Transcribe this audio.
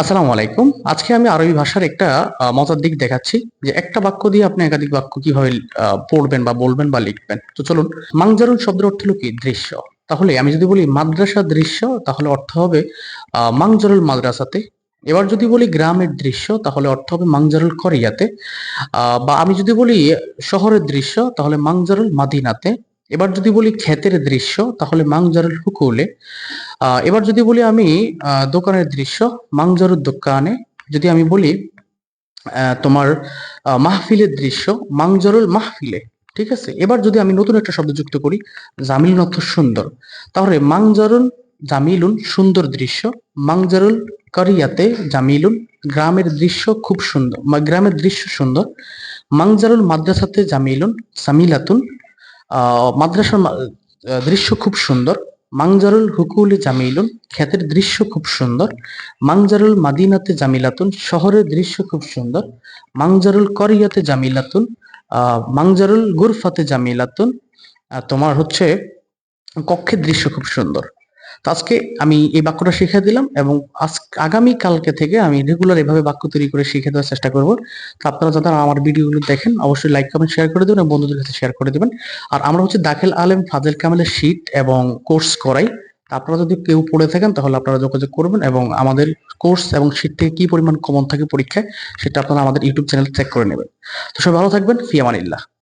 আসসালামু আলাইকুম। আজকে আমি আরবি ভাষার একটা মজার দিক দেখাচ্ছি যে একটা বাক্য দিয়ে আপনি একাধিক বাক্য কীভাবে পড়বেন বা বলবেন বা লিখবেন। তো চলুন, মাংজারুল শব্দের অর্থ হলো কি? দৃশ্য। তাহলে আমি যদি বলি মাদ্রাসা দৃশ্য, তাহলে অর্থ হবে মাংজারুল মাদ্রাসাতে। এবার যদি বলি গ্রামের দৃশ্য, তাহলে অর্থ হবে মাংজারুল করিয়াতে বা আমি যদি বলি শহরের দৃশ্য, তাহলে মাংজারুল মাদিনাতে। এবার যদি বলি ক্ষেতের দৃশ্য, তাহলে মাংজারুল হুকুলে এবার যদি বলি আমি দোকানের দৃশ্য মাংজারুর দোকানে যদি আমি বলি তোমার মাহফিলের দৃশ্য, মাংজারুল মাহফিলে, ঠিক আছে? এবার যদি আমি নতুন একটা শব্দ যুক্ত করি, জামিলুন অর্থ সুন্দর। তাহলে মাংজারুল জামিলুন সুন্দর দৃশ্য, মাংজারুল করিয়াতে জামিলুন গ্রামের দৃশ্য খুব সুন্দর, গ্রামের দৃশ্য সুন্দর, মাংজারুল মাদ্রাসাতে জামিলুন সামিলাতুন মাদ্রাসার দৃশ্য খুব সুন্দর। মাংজারুল হুকুলে জামিলুন, ক্ষেতের দৃশ্য খুব সুন্দর। মাংজারুল মাদিনাতে জামিলাতুন, শহরের দৃশ্য খুব সুন্দর। মাংজারুল করিয়াতে জামিলাতুন মাংজারুল গুরফাতে জামিলাতুন। তোমার হচ্ছে কক্ষের দৃশ্য খুব সুন্দর। আজকে আমি এই বাক্যটা শিখে দিলাম এবং আগামী কালকে থেকে আমি রেগুলার এভাবে বাক্য তৈরি করে শিখে দেওয়ার চেষ্টা করব। তো আপনারা যারা আমার ভিডিওগুলো দেখেন, অবশ্যই লাইক কমেন্ট শেয়ার করে দেবেন বন্ধুদের কাছে শেয়ার করে দেবেন। আর আমরা হচ্ছে দাখিল আলেম ফাজেল কামালের শীট এবং কোর্স করাই। আপনারা যদি কেউ পড়ে থাকেন, তাহলে আপনারা যোগাযোগ করবেন এবং আমাদের কোর্স এবং শীট থেকে কি পরিমাণ কমন থাকে পরীক্ষায়, সেটা আপনারা আমাদের ইউটিউব চ্যানেল চেক করে নেবেন। তো সবাই ভালো থাকবেন ফিয়ামানিল্লাহ